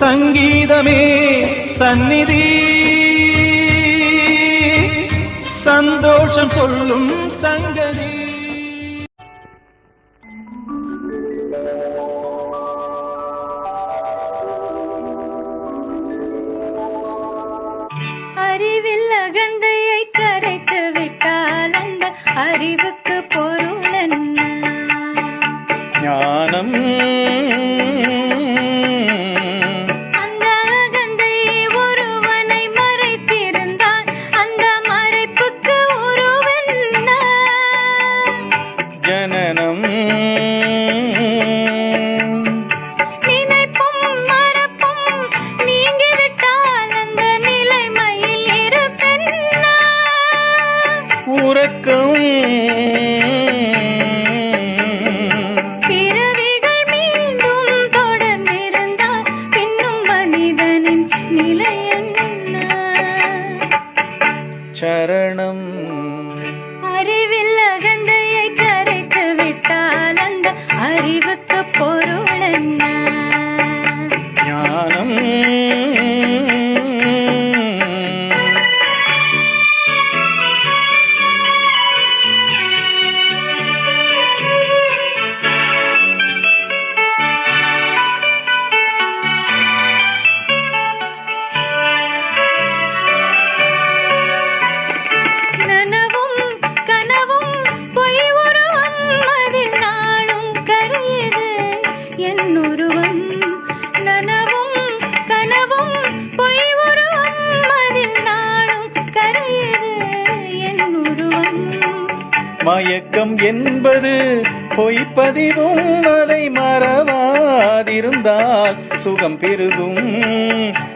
சங்கீதமே சந்நிதி. சந்தோஷம் சொல்லும் சங்கதி. அறிவில் அகந்தையை கரைத்து விட்டால் அந்த அறிவுக்கு பொருள் என்ன? ஞானம் சரணம். உருவம் நனவும் கனவும் பொய் உருவம் அதில் நாளும் கரையுது என் உருவம். மயக்கம் என்பது பொய்ப்பதிவும் அதை மறவாதிருந்தால் சுகம் பெருகும்.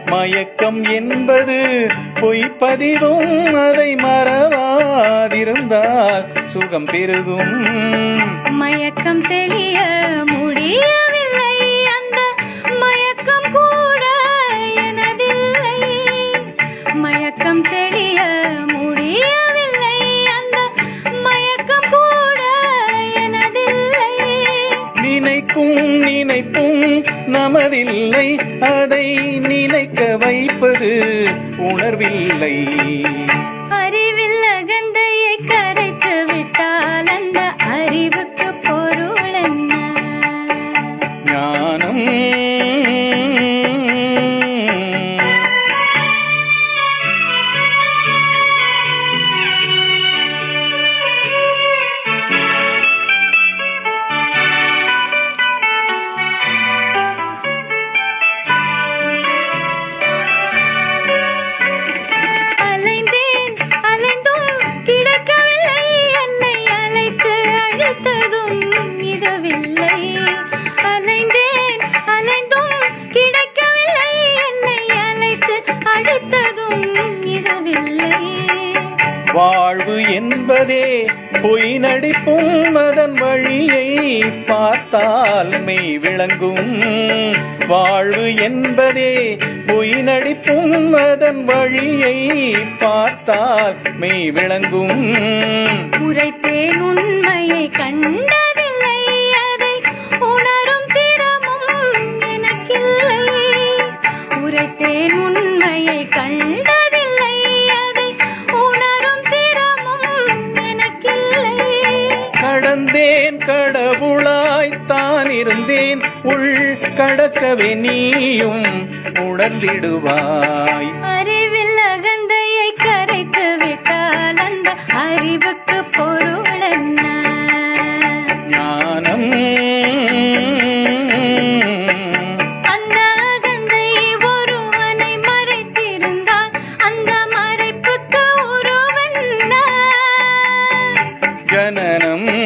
மயக்கம் என்பது பொய்ப்பதிவும் அதை மறவாதிருந்தால் சுகம் பெருகும். மயக்கம் தெளிய முடியவில்லை நினைக்கும் நினைப்பும் நமதில்லை. அதை நினைக்க வைப்பது உணர்வில்லை. அறிவில் அகந்தையை கரைத்து விட்டால் அந்த அறிவுக்கு ही என்பதே பொய் நடிப்பும் அதன் வழியை பார்த்தால் மெய் விளங்கும். வாழ்வு என்பதே பொய் நடிப்பும் அதன் வழியை பார்த்தால் மெய் விளங்கும். உரைத்தேன் உண்மையை கண்ட கடந்தேன் கடவுளாய் தான் இருந்தேன். உள் கடக்கவே நீயும் உணர்ந்திடுவாய். அறிவில் அகந்தையை கரைத்து விட்டால் அந்த அறிவுக்கு பொருள் என்ன? ஞானம். ஜனனம்.